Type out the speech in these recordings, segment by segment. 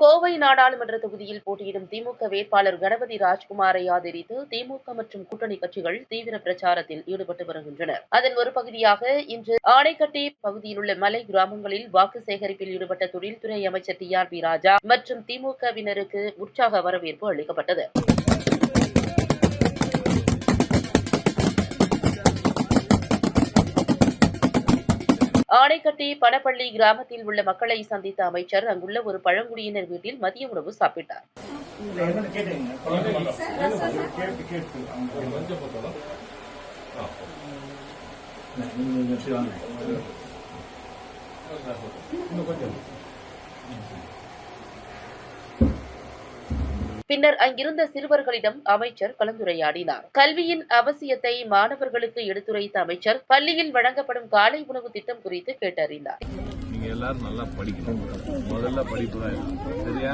கோவை நாடாளுமன்ற தொகுதியில் போட்டியிடும் திமுக வேட்பாளர் கணபதி ராஜ்குமாரை ஆதரித்து திமுக மற்றும் கூட்டணி கட்சிகள் தீவிர பிரச்சாரத்தில் ஈடுபட்டு வருகின்றனர். அதன் ஒரு பகுதியாக இன்று ஆணைக்கட்டி பகுதியில் உள்ள மலை கிராமங்களில் வாக்கு சேகரிப்பில் ஈடுபட்ட தொழில்துறை அமைச்சர் டி ஆர் பி ராஜா மற்றும் திமுகவினருக்கு உற்சாக வரவேற்பு அளிக்கப்பட்டது. ஆணைக்கட்டி பணப்பள்ளி கிராமத்தில் உள்ள மக்களை சந்தித்த அமைச்சர் அங்குள்ள ஒரு பழங்குடியினர் வீட்டில் மதிய உணவு சாப்பிட்டார். இல்ல பின்னர் அங்கிருந்த சிறுவர்களிடம் அமைச்சர் கலந்துரையாடினார். கல்வியின் அவசியத்தை மாணவர்களுக்கு எடுத்துரைத்த அமைச்சர் பள்ளியில் வழங்கப்படும் காலை உணவு திட்டம் குறித்து கேட்டறிந்தார். நீங்க எல்லாரும் நல்லா படிக்கணும். முதல்ல படிப்பு தான் சரியா?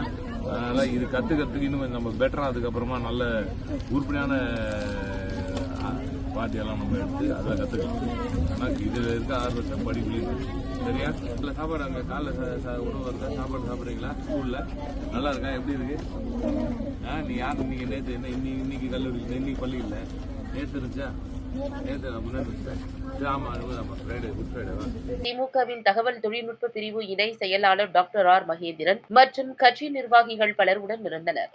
அதனால இது கத்துக்கிறதுக்கு இன்னும் நம்ம பெட்டரா அதுக்கப்புறமா நல்ல உறுப்பினான பாட்டியெல்லாம் நம்ம எடுத்து அதை கத்துக்கலாம் ஆனால் இதில் இருக்க ஆர்வத்தை படிப்புலையும் சரியா? இல்ல சாப்பாடு அங்க காலைல உணவு இருக்கா சாப்பாடு சாப்பிடுறீங்களா? ஸ்கூல்ல. நல்லா இருக்கா? எப்படி இருக்கு? ஆ, நீ யார்? இன்னைக்கு நேற்று என்ன? இன்னைக்கு இன்னைக்கு கல்லூரி இன்னைக்கு பள்ளி இல்லை நேற்று இருந்துச்சா? திமுகவின் தகவல் தொழில்நுட்ப பிரிவு இணை செயலாளர் டாக்டர் ஆர் மகேந்திரன் மற்றும் கட்சி நிர்வாகிகள் பலருடன் இருந்தனர்.